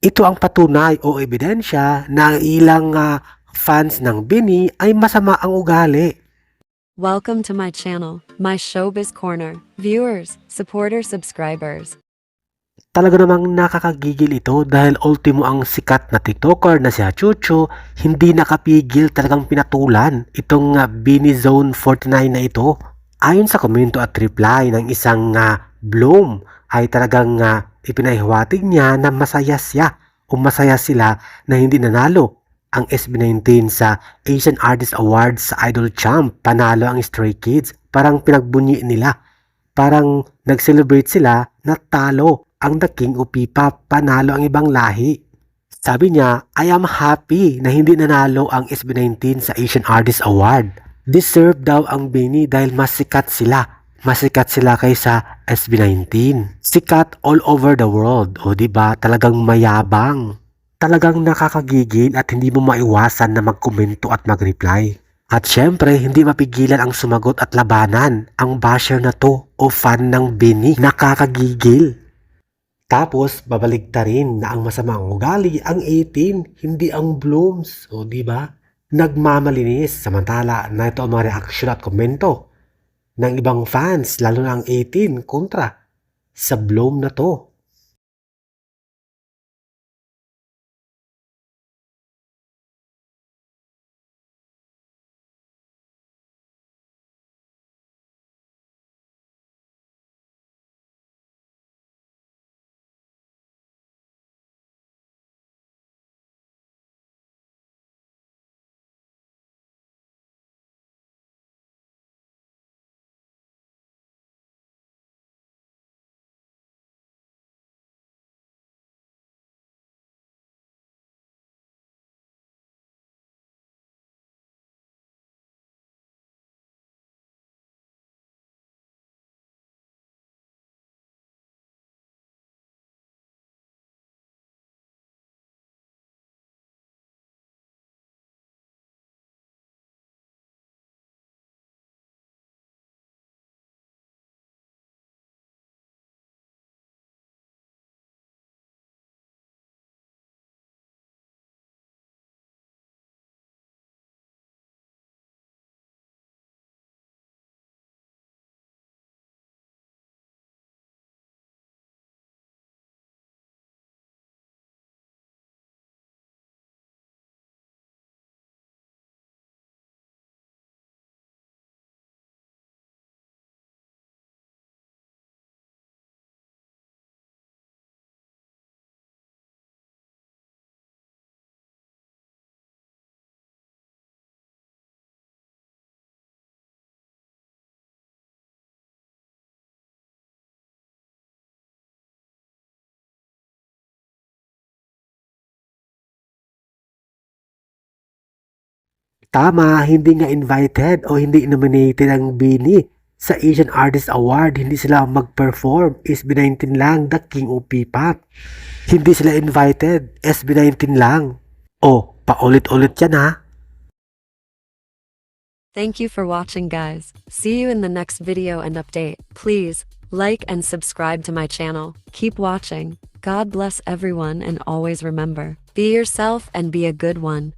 Ito ang patunay o ebidensya na ang ilang ah, fans ng Bini ay masama ang ugali. Welcome to my channel, my showbiz corner. Viewers, supporters, subscribers. Talaga namang nakakagigil ito dahil ultimo ang sikat na TikToker na si Hachucho hindi nakapigil talagang pinatulan itong ah, Bini Zone 49 na ito. Ayon sa komento at reply ng isang ah, Bloom ay talagang uh, ipinahiwatig niya na masaya siya o masaya sila na hindi nanalo ang SB19 sa Asian Artist Awards sa Idol Champ. Panalo ang Stray Kids. Parang pinagbunyi nila. Parang nag-celebrate sila na talo ang The King o P-Pop. Panalo ang ibang lahi. Sabi niya, I am happy na hindi nanalo ang SB19 sa Asian Artist Award. Deserve daw ang Bini dahil mas sikat sila. Mas sikat sila kaysa SB19. Sikat all over the world. O ba talagang mayabang. Talagang nakakagigil at hindi mo maiwasan na magkomento at mag-reply. At syempre, hindi mapigilan ang sumagot at labanan ang basher na to o fan ng Bini. Nakakagigil. Tapos, babalik rin na ang masamang ugali ang 18, hindi ang blooms. O di ba? Nagmamalinis samantala na ito ang mga reaksyon at komento ng ibang fans, lalo na ang 18 kontra sa bloom na to. Tama, hindi nga invited o hindi nominated ang Bini sa Asian Artist Award. Hindi sila mag-perform. SB19 lang, The King of P-Pop. Hindi sila invited. SB19 lang. Oh, paulit-ulit yan ha. Thank you for watching, guys. See you in the next video and update. Please like and subscribe to my channel. Keep watching. God bless everyone and always remember be yourself and be a good one.